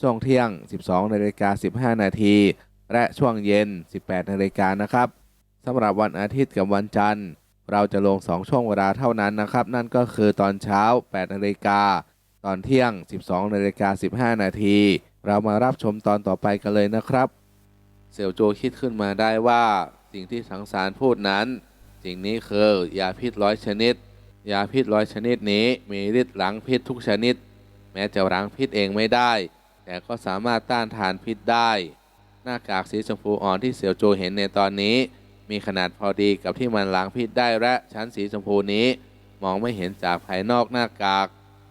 ช่วงเที่ยง 12นาฬิกา15 นาที และช่วงเย็น 18นาฬิกานะครับสำหรับวันอาทิตย์กับวันจันทร์ เราจะลง 2 ช่วงเวลาเท่านั้นนะครับ นั่นก็คือตอนเช้า 8นาฬิกา ตอนเที่ยง 12นาฬิกา15 นาที เรามารับชมตอนต่อไปกันเลยนะครับ เสี่ยวโจคิดขึ้นมาได้ว่า สิ่งที่สังสารพูดนั้น สิ่งนี้คือยาพิษร้อยชนิด ยาพิษร้อยชนิดนี้มีฤทธิ์ล้างพิษทุกชนิด แม้จะล้างพิษเองไม่ได้ แต่ก็สามารถต้านทานพิษได้ หน้ากากสีชมพูอ่อนที่เสี่ยวโจเห็นในตอนนี้ มีขนาดพอดีกับที่มันล้างพิษได้และชั้นสีชมพูนี้ มองไม่เห็นจากภายนอกหน้ากาก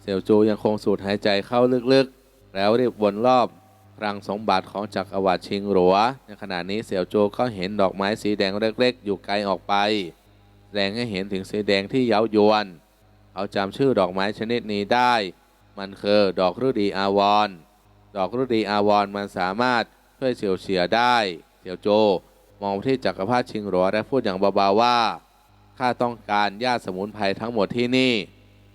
เสี่ยวโจยังคงสูดหายใจเข้าลึกๆ แล้วรีบวนรอบคลังสมบัติของจักรวรรดิชิงหลัว ในขณะนี้เสี่ยวโจก็เห็นดอกไม้สีแดงเล็ก ๆ อยู่ไกลออกไปแสดงให้เห็นถึงสีแดงที่เย้ายวน เขาจำชื่อดอกไม้ชนิดนี้ได้ มันคือดอกฤดีอาวร์ ดอกฤดีอาวรมันสามารถช่วยเฉียวเฉียได้เสียวโจ มองไปที่จักรพรรดิชิงหลัวและพูดอย่างเบาๆว่าข้าต้องการญาติสมุนไพรทั้งหมดที่นี่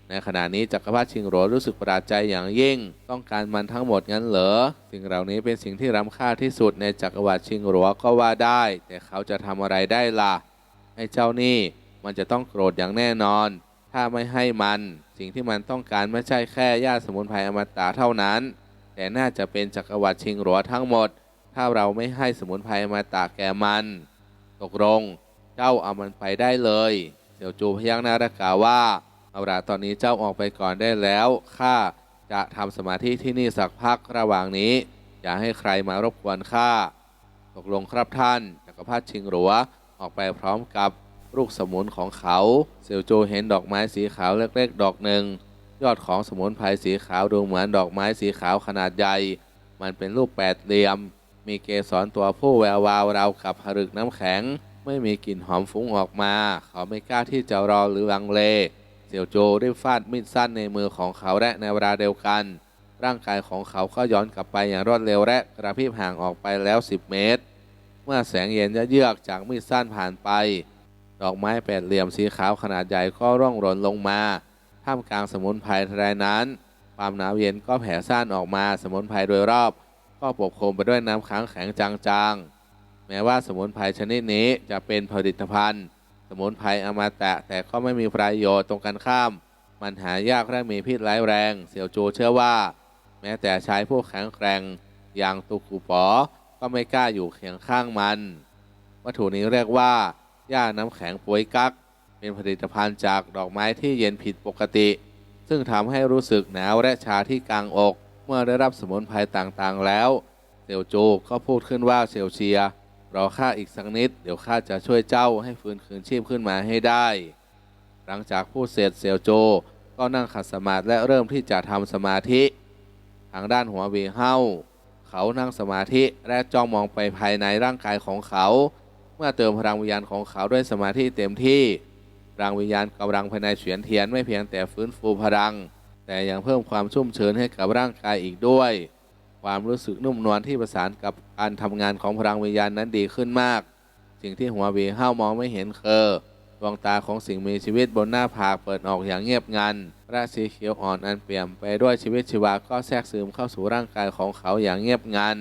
ในขณะนี้จักรพรรดิชิงหรรู้สึกประหลาดใจอย่างยิ่ง ต้องการมันทั้งหมดงั้นเหรอสิ่งเหล่านี้เป็นสิ่งที่ล้ำค่าที่สุดในจักรวรรดิชิงหรก็ว่าได้ แต่เขาจะทำอะไรได้ล่ะไอ้เจ้านี่มันจะต้องโกรธอย่างแน่นอน ถ้าไม่ให้มัน สิ่งที่มันต้องการไม่ใช่แค่ญาติสมุนไพรอมตะเท่านั้น แต่น่าจะเป็นจักรวรรดิชิงหรทั้งหมด ถ้าเราไม่ให้สมุนไพรอมตะแก่มัน ตกลงเจ้าเอามันไปได้เลยเสี่ยวจูพยักหน้าและกล่าวว่าเอาละตอนนี้เจ้าออกไปก่อนได้แล้วข้าจะทำสมาธิที่นี่สักพักระหว่างนี้ อย่าให้ใครมารบกวนข้าตกลงครับท่านจักรพรรดิชิงหลัวออกไปพร้อมกับลูกสมุนของเขาเซียวโจเห็นดอกไม้สีขาวเล็กๆ ดอกหนึ่ง ยอดของสมุนไพรสีขาวดูเหมือนดอกไม้สีขาวขนาดใหญ่ มันเป็นรูปแปดเหลี่ยม มีเกสรตัวผู้แวววาวราวกับผลึกน้ำแข็ง ไม่มีกลิ่นหอมฟุ้งออกมา เขาไม่กล้าที่จะรอหรือลังเล เสี่ยวโจได้ฟาดมีดสั้นในมือของเขาและในเวลาเดียวกัน ร่างกายของเขาก็ย้อนกลับไปอย่างรวดเร็วและกระพริบห่างออกไปแล้ว 10 เมตร เมื่อแสงเย็นเยือกจากมีดสั้นผ่านไป ดอกไม้แปดเหลี่ยมสีขาวขนาดใหญ่ก็ร่วงหล่นลงมา ท่ามกลางสมุนไพรทะเลนั้น ความหนาวเย็นก็แผ่ซ่านออกมาสมุนไพรโดยรอบ ก็ปกคลุมไปด้วยน้ำค้างแข็งจางๆ แม้ว่าสมุนไพรชนิดนี้จะเป็นผลิตภัณฑ์ สมุนไพรอมตะแต่ก็ไม่มีประโยชน์ตรงกันข้าม มันหายากและมีพิษร้ายแรง เสี่ยวโจเชื่อว่า แม้แต่ชายผู้แข็งแกร่งอย่างตุกูปอก็ไม่กล้าอยู่เคียงข้างมัน วัตถุนี้เรียกว่าหญ้าน้ำแข็งป่วยกัก เป็นผลิตภัณฑ์จากดอกไม้ที่เย็นผิดปกติ ซึ่งทำให้รู้สึกหนาวและชาที่กลางอก เมื่อได้รับสมุนไพรต่างๆ แล้วเสี่ยวโจก็พูดขึ้นว่าเสี่ยวเชียรอข้าอีกสักนิด เดี๋ยวข้าจะช่วยเจ้าให้ฟื้นคืนชีพขึ้นมาให้ได้ หลังจากพูดเสร็จเสี่ยวโจ ก็นั่งขัดสมาธิและเริ่มที่จะทำสมาธิ ทางด้านหัวเวเฮาเขานั่งสมาธิและจ้องมองไปภายในร่างกายของเขา เมื่อเติมพลังวิญญาณของเขาด้วยสมาธิเต็มที่ พลังวิญญาณกำลังภายในเฉียนเทียนไม่เพียงแต่ฟื้นฟูพลัง แต่ยังเพิ่มความชุ่มชื้นให้กับร่างกายอีกด้วย ความรู้สึกนุ่มนวลที่ประสานกับการทำงานของพลังวิญญาณนั้นดีขึ้นมาก สิ่งที่หัวเวเฮามองไม่เห็นคือดวงตาของสิ่งมีชีวิตบนหน้าผากเปิดออกอย่างเงียบงันราสีเขียวอ่อนอันเปี่ยมไปด้วยชีวิตชีวาก็แทรกซึมเข้าสู่ร่างกายของเขาอย่างเงียบงัน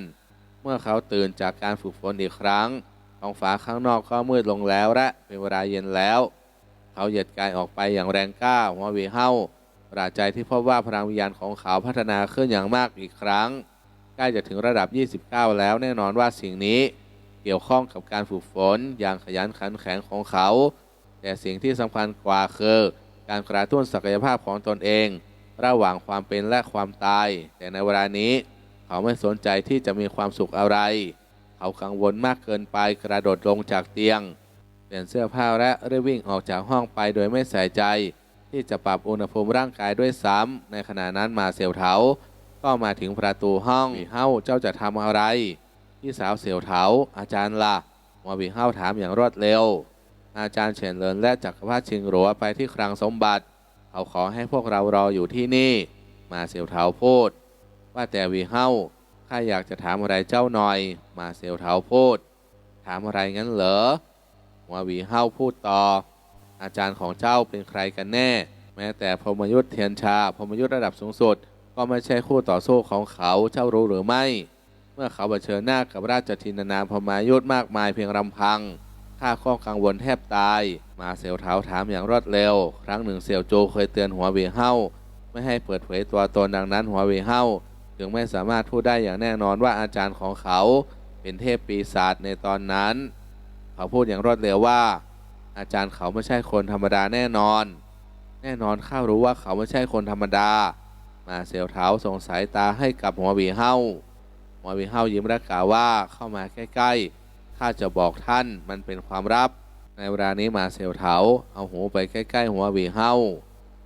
เมื่อเขาตื่นจากการฝึกฝนอีกครั้งท้องฟ้าข้างนอกก็มืดลงแล้วและเป็นเวลาเย็นแล้ว เขาเหยียดกายออกไปอย่างแรงกล้าหัวเวเฮาประหลาใจที่พบว่าพลังวิญญาณของเขาพัฒนาขึ้นอย่างมากอีกครั้ง ใกล้จะถึงระดับ 29 แล้วแน่นอนว่าสิ่งนี้เกี่ยวข้องกับการฝึกฝนอย่างขยันขันแข็งของเขา แต่สิ่งที่สำคัญกว่าคือ การกระตุ้นศักยภาพของตนเอง ระหว่างความเป็นและความตาย แต่ในเวลานี้ เขาไม่สนใจที่จะมีความสุขอะไร เขากังวลมากเกินไปกระโดดลงจากเตียง ลี่ยนเสื้อผ้าและรีบวิ่งออกจากห้องไปโดยไม่ใส่ใจ ที่จะปรับอุณหภูมิร่างกายด้วยซ้ำในขณะนั้นมาเซลเถาก็มาถึงประตูห้องวีเฮ้าเจ้าจะทำอะไร พี่สาวเสี่ยวเถาอาจารย์ล่ะหมอวีเฮ้าถามอย่างรวดเร็ว อาจารย์เฉินเลินและจักรพรรดิชิงหลัวไปที่คลังสมบัติเขาขอให้พวกเรารออยู่ที่นี่ มาเสี่ยวเถาพูด ว่าแต่วีเฮ้าข้าอยากจะถามอะไรเจ้าหน่อย มาเสี่ยวเถาพูด ถามอะไรงั้นเหรอ หัววีเฮ้าพูดต่อ อาจารย์ของเจ้าเป็นใครกันแน่ แม้แต่พรมยุทธเทียนชาพรมยุทธระดับสูงสุด ก็ไม่ใช่คู่ต่อสู้ของเขาเจ้ารู้หรือไม่ เมื่อเขาเผชิญหน้ากับราชทินนาพมายุทธมากมายเพียงลำพังข้าก็กังวลแทบตาย มาเสียวเท้าถามอย่างรวดเร็ว ครั้งหนึ่งเสี่ยวโจเคยเตือนหัวเวเฮ้าไม่ให้เปิดเผยตัวตนดังนั้นหัวเวเฮ้าจึงไม่สามารถพูดได้อย่างแน่นอนว่าอาจารย์ของเขาเป็นเทพปีศาจในตอนนั้น เขาพูดอย่างรวดเร็วว่า อาจารย์เขาไม่ใช่คนธรรมดาแน่นอน แน่นอนข้ารู้ว่าเขาไม่ใช่คนธรรมดา มาเสียวเท้าส่งสายตาให้กับหัวหวีเฮ้าหัวหวีเฮ้ายิ้มและกาว่าเข้ามาใกล้ๆข้าจะบอกท่านมันเป็นความลับ ในเวลานี้มาเสียวเท้าเอาหูไปใกล้ ๆ หัวหวีเฮ้า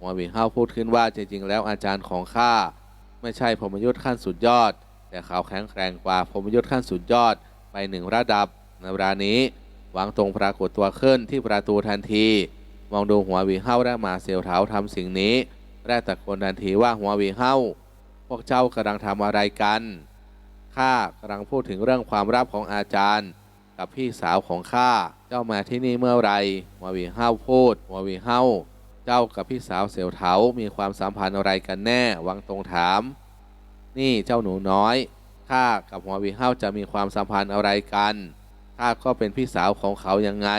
หัวหวีเฮ้าพูดขึ้นว่าจริงๆแล้วอาจารย์ของข้าไม่ใช่พมยุทธขั้นสุดยอด แต่เขาแข็งแกร่งกว่าพมยุทธขั้นสุดยอดไปหนึ่งระดับในเวลานี้ หวังตรงปรากฏตัวขึ้นที่ประตูทันที มองดูหัววีเฮ้าและมาเสียวเท้าทำสิ่งนี้และตะโกนทันทีว่าหัววีเฮ้าพวกเจ้ากำลังทำอะไรกันข้ากำลังพูดถึงเรื่องความลับของอาจารย์ กับพี่สาวของข้าเจ้ามาที่นี่เมื่อไรหัววีเฮ้าพูดหัววีเฮ้าเจ้ากับพี่สาวเสียวเถามีความสัมพันธ์อะไรกันแน่วังตรงถาม นี่เจ้าหนูน้อยข้ากับหัววีเฮ้าจะมีความสัมพันธ์อะไรกัน ข้าก็เป็นพี่สาวของเขายังไง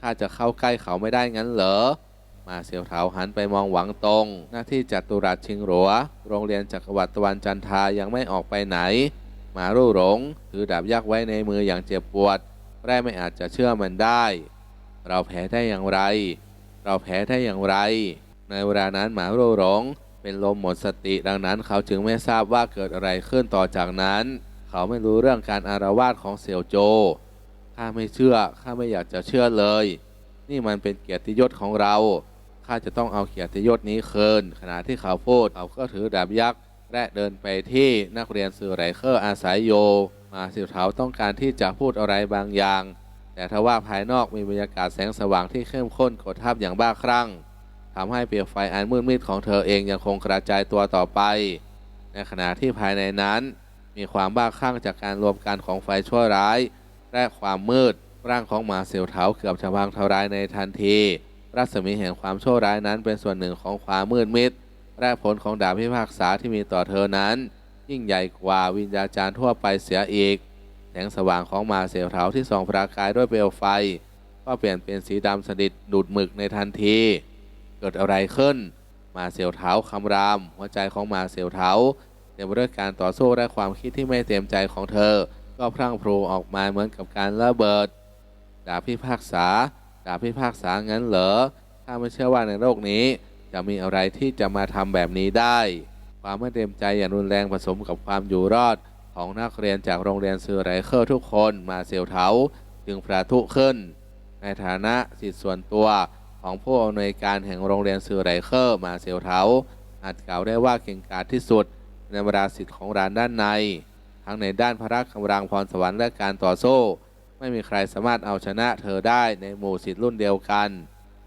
ข้าจะเข้าใกล้เขาไม่ได้งั้นเหรอ มาเสียวเถาหันไปมองหวังตรงหน้าที่จัตุรัสชิงหลัว โรงเรียนจักรวรรดิตะวันจันทายังไม่ออกไปไหน มารู่หลงถือดาบยักษ์ไว้ในมืออย่างเจ็บปวด แร่ไม่อาจจะเชื่อมันได้ เราแพ้ได้อย่างไร เราแพ้ได้อย่างไร ในเวลานั้นหมารู่หลงเป็นลมหมดสติดังนั้นเขาจึงไม่ทราบว่าเกิดอะไรขึ้นต่อจากนั้น เขาไม่รู้เรื่องการอารวาสของเสี่ยวโจ ข้าไม่เชื่อ ข้าไม่อยากจะเชื่อเลย นี่มันเป็นเกียรติยศของเรา ข้าจะต้องเอาเกียรติยศนี้คืน ขณะที่เขาพูดเขาก็ถือดาบยักษ์และเดินไปที่นักเรียนสื่อไรเคอร์อาศัยโย มาสิวเถาต้องการที่จะพูดอะไรบางอย่าง แต่ทว่าภายนอกมีบรรยากาศแสงสว่างที่เข้มข้นกดทับอย่างบ้าคลั่งทำให้เปลวไฟอันมืดมิดของเธอเองยังคงกระจายตัวต่อไป ในขณะที่ภายในนั้น มีความบ้าคลั่งจากการรวมกันของไฟชั่วร้าย และความมืด ร่างของหมาเสียวเถาเกือบจะพังทลายในทันที รัศมีแห่งความโชั่วร้ายนั้นเป็นส่วนหนึ่งของความมืดมิดและผลของดาบพิพากษาที่มีต่อเธอนั้น ยิ่งใหญ่กว่าวิญญาจารย์ทั่วไปเสียอีก แสงสว่างของหมาเสียวเถาที่ส่องประกายด้วยเปลวไฟ ก็เปลี่ยนเป็นสีดำสนิทดูดหมึกในทันที เกิดอะไรขึ้นหมาเสียวเถาคำราม หัวใจของหมาเสียวเถาเต็มไปด้วยการต่อสู้และความคิดที่ไม่เต็มใจของเธอ ก็พรั่งพรูออกมาเหมือนกับการระเบิดดาบพิพากษาดาบพิพากษางั้นเหรอข้าไม่เชื่อว่าในโลกนี้ จะมีอะไรที่จะมาทำแบบนี้ได้ ความไม่เต็มใจอย่างรุนแรงผสมกับความอยู่รอดของนักเรียนจากโรงเรียนซือไรเคอร์ทุกคนมาเสียวเถาจึงประทุขึ้น ในฐานะสิทธิส่วนตัวของผู้อำนวยการแห่งโรงเรียนซือไรเคอร์มาเสียวเถาอาจกล่าวได้ว่าเก่งกาจที่สุดในบรรดาสิทธิ์ของร้านด้านใน ทั้งในด้านพระกำลังพรสวรรค์และการต่อสู้ ไม่มีใครสามารถเอาชนะเธอได้ในหมู่สิทธิ์รุ่นเดียวกัน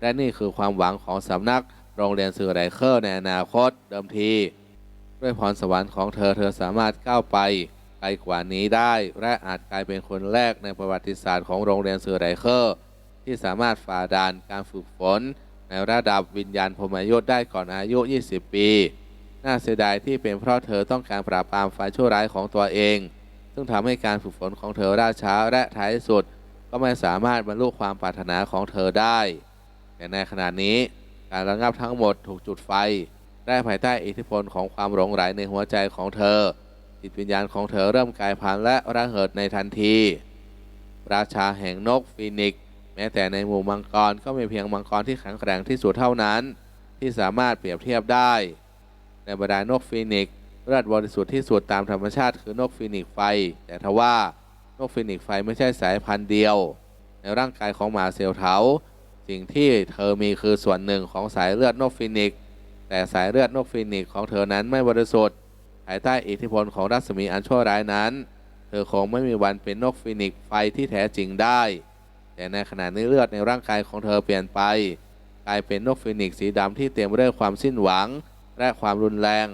และนี่คือความหวังของสำนักโรงเรียนสื่อไรเคอร์ในอนาคตเดิมที ด้วยพรสวรรค์ของเธอเธอสามารถก้าวไปไกลกว่านี้ได้ และอาจกลายเป็นคนแรกในประวัติศาสตร์ของโรงเรียนสื่อไรเคอร์ ที่สามารถฝ่าด่านการฝึกฝน ในระดับวิญญาณพรหมยุทธได้ก่อนอายุ 20 ปี น่าเสียดายที่เป็นเพราะเธอต้องการปราบปรามฝ่ายชั่วร้ายของตัวเอง ซึ่งทำให้การฝึกฝนของเธอล่าช้าและท้ายสุด ก็ไม่สามารถบรรลุความปรารถนาของเธอได้ แต่ในขณะนี้การระงับทั้งหมดถูกจุดไฟ ได้ภายใต้อิทธิพลของความหลงไหลในหัวใจของเธอ จิตวิญญาณของเธอเริ่มกลายพันธุ์และระเหิดในทันที ราชาแห่งนกฟีนิกซ์แม้แต่ในหมู่มังกรก็มีเพียงมังกรที่แข็งแกร่งที่สุดเท่านั้น ที่สามารถเปรียบเทียบได้ ในบรรดานกฟีนิกซ์เลือดบริสุทธิ์ที่สุดตามธรรมชาติคือนกฟีนิกซ์ไฟ แต่ทว่านกฟีนิกซ์ไฟไม่ใช่สายพันธุ์เดียว ในร่างกายของหมาเซลเทาสิ่งที่เธอมีคือส่วนหนึ่งของสายเลือดนกฟีนิกซ์แต่สายเลือดนกฟีนิกซ์ของเธอนั้นไม่บริสุทธิ์ภายใต้อิทธิพลของรัศมีอันชั่วร้ายนั้น เธอคงไม่มีวันเป็นนกฟีนิกซ์ไฟที่แท้จริงได้ แต่ในขณะนี้เลือดในร่างกายของเธอเปลี่ยนไป กลายเป็นนกฟีนิกซ์สีดำที่เต็มไปด้วยความสิ้นหวัง และความรุนแรง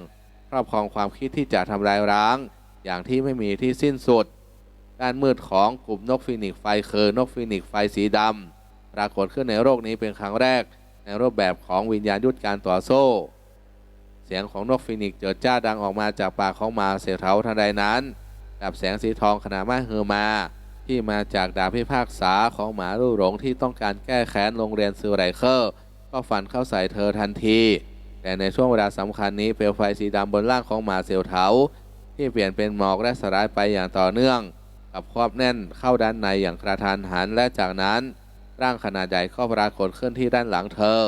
ครอบครองความคิดที่จะทำลายร้าง อย่างที่ไม่มีที่สิ้นสุด ด้านมืดของกลุ่มนกฟีนิกไฟคือนกฟีนิกไฟสีดำปรากฏขึ้นในโลกนี้เป็นครั้งแรก ในรูปแบบของวิญญาณยุทธการต่อโซ่ เสียงของนกฟีนิกเจิดจ้าดังออกมาจากปากของหมาเสียเทาทันใดนั้นดับแสงสีทองขนาดมากเฮอมาที่มาจากดาบพิพากษาของหมาลู่หลงที่ต้องการแก้แค้นโรงเรียนซูไรเคอร์ ก็ฟันเข้าใส่เธอทันที แต่ในช่วงเวลาสำคัญนี้เปลวไฟสีดำบนร่างของหมาเซลเทาที่เปลี่ยนเป็นหมอกและสลายไปอย่างต่อเนื่อง กับครอบแน่นเข้าด้านในอย่างกระทันหันและจากนั้น ร่างขนาดใหญ่ก็ปรากฏขึ้นที่ด้านหลังเธอ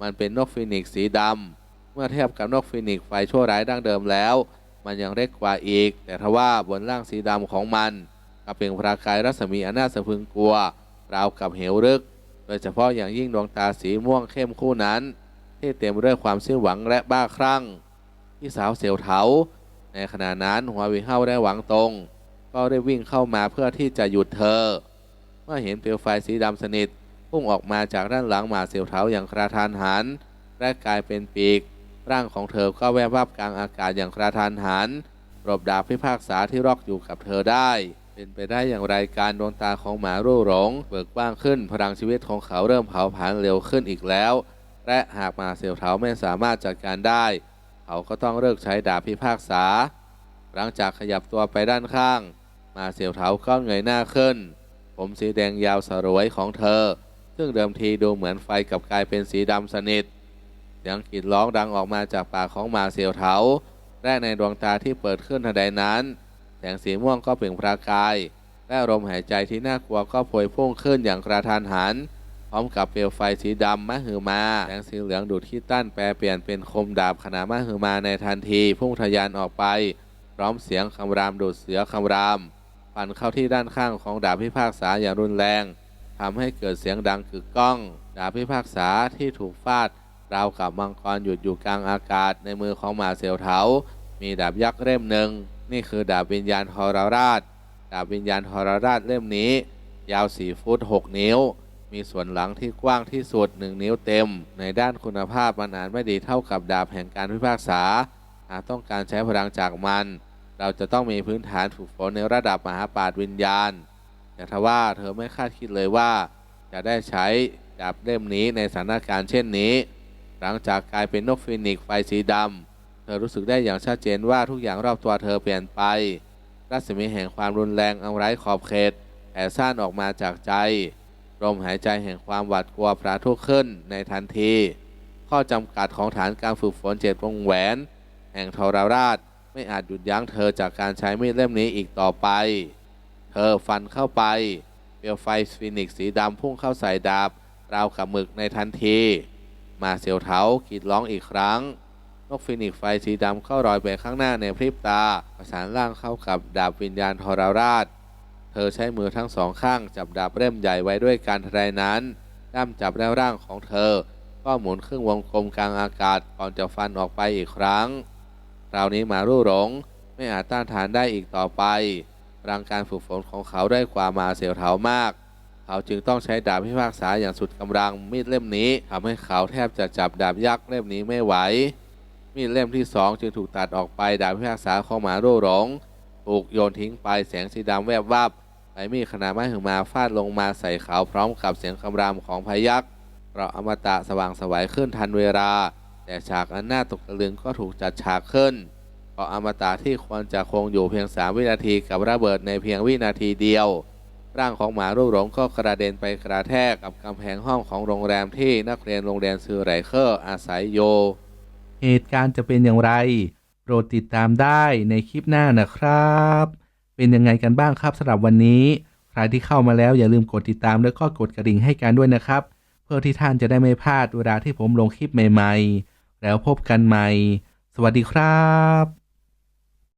มันเป็นนกฟีนิกซ์สีดำเมื่อเทียบกับนกฟีนิกไฟชั่วร้ายดั้งเดิมแล้ว มันยังเล็กกว่าอีก แต่ทว่าบนร่างสีดำของมันกับเป็นประกายรัศมีอันน่าสะพึงกลัวราวกับเหวลึก โดยเฉพาะอย่างยิ่งดวงตาสีม่วงเข้มคู่นั้น ที่เต็มไปด้วยความสิ้นหวังและบ้าคลั่งพี่สาวเสียวเถา ในขณะนั้นหัววิเฮาได้หวังตรง ก็ได้วิ่งเข้ามาเพื่อที่จะหยุดเธอ เมื่อเห็นเปลวไฟสีดำสนิทพุ่งออกมาจากด้านหลังหมาเสียวเถาอย่างกระทันหันและกลายเป็นปีก ร่างของเธอก็แวบวับกลางอากาศอย่างกระทันหันรบดาบพิพากษาที่รอกอยู่กับเธอได้ เป็นไปได้อย่างไรการดวงตาของหมารู่หลงเบิกกว้างขึ้นพลังชีวิตของเขาเริ่มเผาผลาญเร็วขึ้นอีกแล้ว และหากมาเสียวเถาไม่สามารถจัดการได้ เขาก็ต้องเลิกใช้ดาบพิพากษา หลังจากขยับตัวไปด้านข้าง มาเสียวเถาก็เงยหน้าขึ้น ผมสีแดงยาวสรวยของเธอ ซึ่งเดิมทีดูเหมือนไฟกับกลายเป็นสีดำสนิทเสียงกรีดร้องดังออกมาจากปากของมาเสียวเถาและในดวงตาที่เปิดขึ้นทันใดนั้น แสงสีม่วงก็เปล่งประกาย และลมหายใจที่น่ากลัวก็พวยพุ่งขึ้นอย่างกระทันหัน พร้อมกับเปลวไฟสีดำมะหือมาแสงสีเหลืองดูดที่ตั้นแปรเปลี่ยนเป็นคมดาบขนาดมะหือมาในทันที พุ่งทะยานออกไป พร้อมเสียงคำรามดูดเสือคำรามฟันเข้าที่ด้านข้างของดาบพิพากษาอย่างรุนแรงทำให้เกิดเสียงดังกึกก้อง ดาบพิพากษาที่ถูกฟาดราวกับมังกรหยุดอยู่กลางอากาศในมือของหมาเซลเทามีดาบยักษ์เล่มหนึ่ง นี่คือดาบวิญญาณทรราช ดาบวิญญาณทรราชเล่มนี้ ยาว4ฟุต6นิ้ว มีส่วนหลังที่กว้างที่สุด 1 นิ้วเต็ม ในด้านคุณภาพมันอาจไม่ดีเท่ากับดาบแห่งการพิพากษา หากต้องการใช้พลังจากมัน เราจะต้องมีพื้นฐานฝึกฝนในระดับมหาปราชญ์วิญญาณ แต่ทว่าเธอไม่คาดคิดเลยว่า จะได้ใช้ดาบเล่มนี้ในสถานการณ์เช่นนี้ หลังจากกลายเป็นนกฟีนิกซ์ไฟสีดำเธอรู้สึกได้อย่างชัดเจนว่าทุกอย่างรอบตัวเธอเปลี่ยนไป รัศมีแห่งความรุนแรงอันไร้ขอบเขตแผ่ซ่านออกมาจากใจ ลมหายใจแห่งความหวาดกลัวพระทุกขึ้นในทันที ข้อจำกัดของฐานการฝึกฝนเจ็ดวงแหวน แห่งทรราชไม่อาจหยุดยั้งเธอจากการใช้มีดเล่มนี้อีกต่อไป เธอฟันเข้าไป เปลวไฟฟีนิกสีดำพุ่งเข้าใส่ดาบราวกับหมึกในทันที มาเสียวเถากรีดร้องอีกครั้ง นกฟีนิกไฟสีดำเข้ารอยไปข้างหน้าในพริบตา ประสานร่างเข้ากับดาบวิญญาณทรราช ธอใช้มือทั้งสองข้างจับดาบเล่มใหญ่ไว้ด้วยการทรายนั้น ด้ามจับแล้วร่างของเธอ ก็หมุนครึ่งวงกลมกลางอากาศก่อนจะฟันออกไปอีกครั้ง คราวนี้มารู่หลงไม่อาจต้านทานได้อีกต่อไปพลังการฝึกฝนของเขาได้กว่ามาเสียวเถามาก เขาจึงต้องใช้ดาบพิพากษาอย่างสุดกำลังมีดเล่มนี้ทำให้เขาแทบจะจับดาบยักษ์เล่มนี้ไม่ไหว มีดเล่มที่สองจึงถูกตัดออกไปดาบพิพากษาของหมารู่หลงถูกโยนทิ้งไปแสงสีดำแวบวับ ใบมีดขนาดไม้หึงมาฟาดลงมาใส่เขาพร้อมกับเสียงคำรามของพยักษ์เราะอมตะสว่างสวัยขึ้นทันเวลา แต่ฉากอันน่าตกตะลึงก็ถูกจัดฉากขึ้นเพราะอมตะที่ควรจะคงอยู่เพียง3วินาทีกับระเบิดในเพียงวินาทีเดียว ร่างของหมารูปหลงก็กระเด็นไปกระแทกกับกำแพงห้องของโรงแรมที่นักเรียนโรงเรียนซือไรเคอร์อาศัยโย เหตุการณ์จะเป็นอย่างไร โปรดติดตามได้ในคลิปหน้านะครับ เป็นยังไงกันบ้างครับสำหรับวันนี้ ใครที่เข้ามาแล้วอย่าลืมกดติดตามแล้วก็กดกระดิ่งให้กันด้วยนะครับ เพื่อที่ท่านจะได้ไม่พลาดเวลาที่ผมลงคลิปใหม่ ๆ แล้วพบกันใหม่ สวัสดีครับ